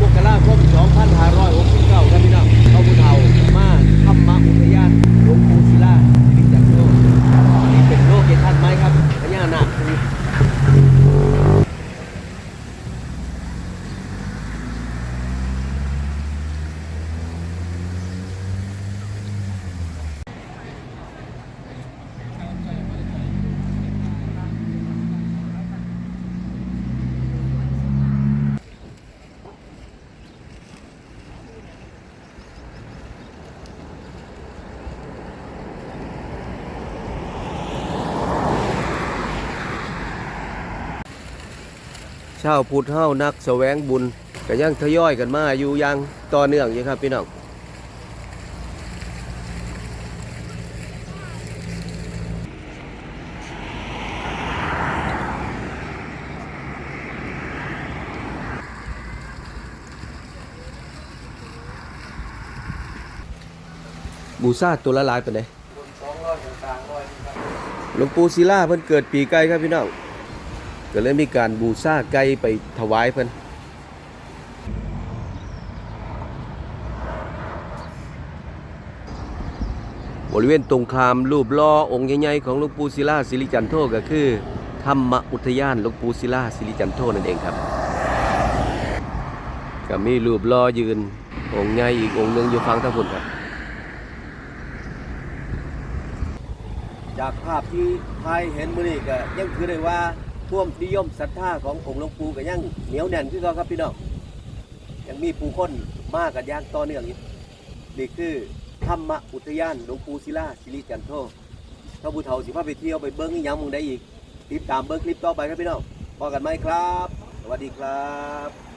15มกราคม 2569ครับพี่น้องเขาผู้เฒ่ามาธรรมอุทยานหลวงปู่ศิลาสิริจันโทนี่เป็นโลกเกทันไหมครับพญานาคคือ ชาวพุทธเฮานักแสวงบุญก็ยังทยอยกันมาอยู่ยังต่อเนื่องอยู่ครับพี่น้องบูซาตัวละลายไปเลยหลวงปู่ศิลาเพิ่นเกิดปีไก่ครับพี่น้อง ก็เลยมีการบูชาไก่ไปถวายเพิ่นบริเวณตรงข้ามรูปล้อองค์ใหญ่ๆของหลวงปู่ศิลาสิริจันโทก็คือธรรมอุทยานหลวงปู่ศิลาสิริจันโทนั่นเองครับ ก็มีรูปล้อยืนองค์ใหญ่อีกองค์หนึงอยู่ฝั่งทางพุ่นครับ จากภาพที่ไทยเห็นมื้อนี้ก็ยังคือได้ว่า วมนิยมศรัทธาขององค์หลวงปู่ก็ยังเหนียวแน่นคือเก่าครับพี่น้องยังมีผู้คนมากกันย่างต่อเนื่องอีกนี่คือธรรมอุทยานหลวงปู่ศิลาศิริจันโทถ้าผู้เฒ่าสิพาไปเที่ยวไปเบิ้งอีหยังมึงได้อีกติดตามเบิ้งคลิปต่อไปครับพี่น้องพอกันไหมครับ สวัสดีครับ